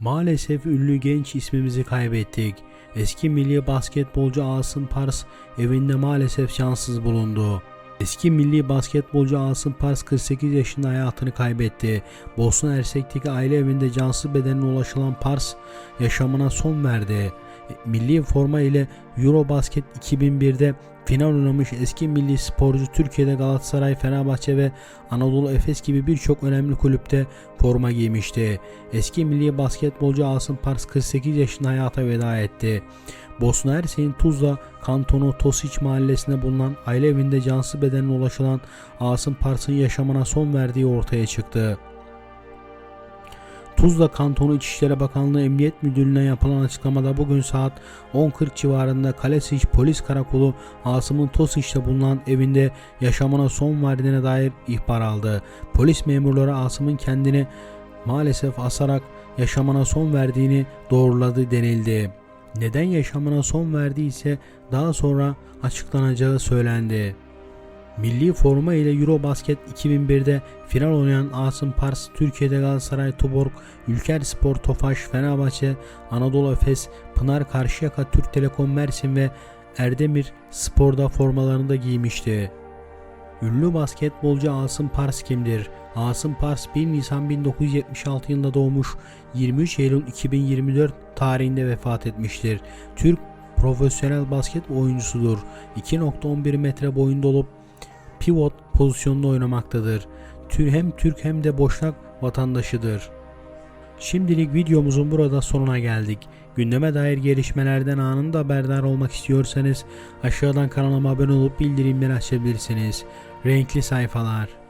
Maalesef ünlü genç ismimizi kaybettik. Eski milli basketbolcu Asım Pars evinde maalesef şanssız bulundu. Eski milli basketbolcu Asım Pars 48 yaşında hayatını kaybetti. Bosna Hersek'teki aile evinde cansız bedenine ulaşılan Pars yaşamına son verdi. Milli forma ile Eurobasket 2001'de final oynamış eski milli sporcu Türkiye'de Galatasaray, Fenerbahçe ve Anadolu Efes gibi birçok önemli kulüpte forma giymişti. Eski milli basketbolcu Asım Pars 48 yaşında hayata veda etti. Bosna Hersek'in Tuzla kantonu Tosiç mahallesinde bulunan aile evinde cansız bedenine ulaşılan Asım Pars'ın yaşamına son verdiği ortaya çıktı. Tuzla Kantonu İçişleri Bakanlığı Emniyet Müdürlüğü'ne yapılan açıklamada bugün saat 10.40 civarında Kalesiç Polis Karakolu Asım'ın Tosiç'te bulunan evinde yaşamına son verdiğine dair ihbar aldı. Polis memurları Asım'ın kendini maalesef asarak yaşamına son verdiğini doğruladı denildi. Neden yaşamına son verdiyse daha sonra açıklanacağı söylendi. Milli forma ile Eurobasket 2001'de final oynayan Asım Pars, Türkiye'de Galatasaray, Tuborg, Ülker Spor, Tofaş, Fenerbahçe, Anadolu Efes, Pınar Karşıyaka, Türk Telekom Mersin ve Erdemir Spor'da formalarını da giymişti. Ünlü basketbolcu Asım Pars kimdir? Asım Pars 1 Nisan 1976 yılında doğmuş, 23 Eylül 2024 tarihinde vefat etmiştir. Türk profesyonel basket oyuncusudur. 2.11 metre boyunda olup pivot pozisyonunda oynamaktadır. Tür hem Türk hem de Boşnak vatandaşıdır. Şimdilik videomuzun burada sonuna geldik. Gündeme dair gelişmelerden anında haberdar olmak istiyorsanız aşağıdan kanalıma abone olup bildirimleri açabilirsiniz. Renkli sayfalar.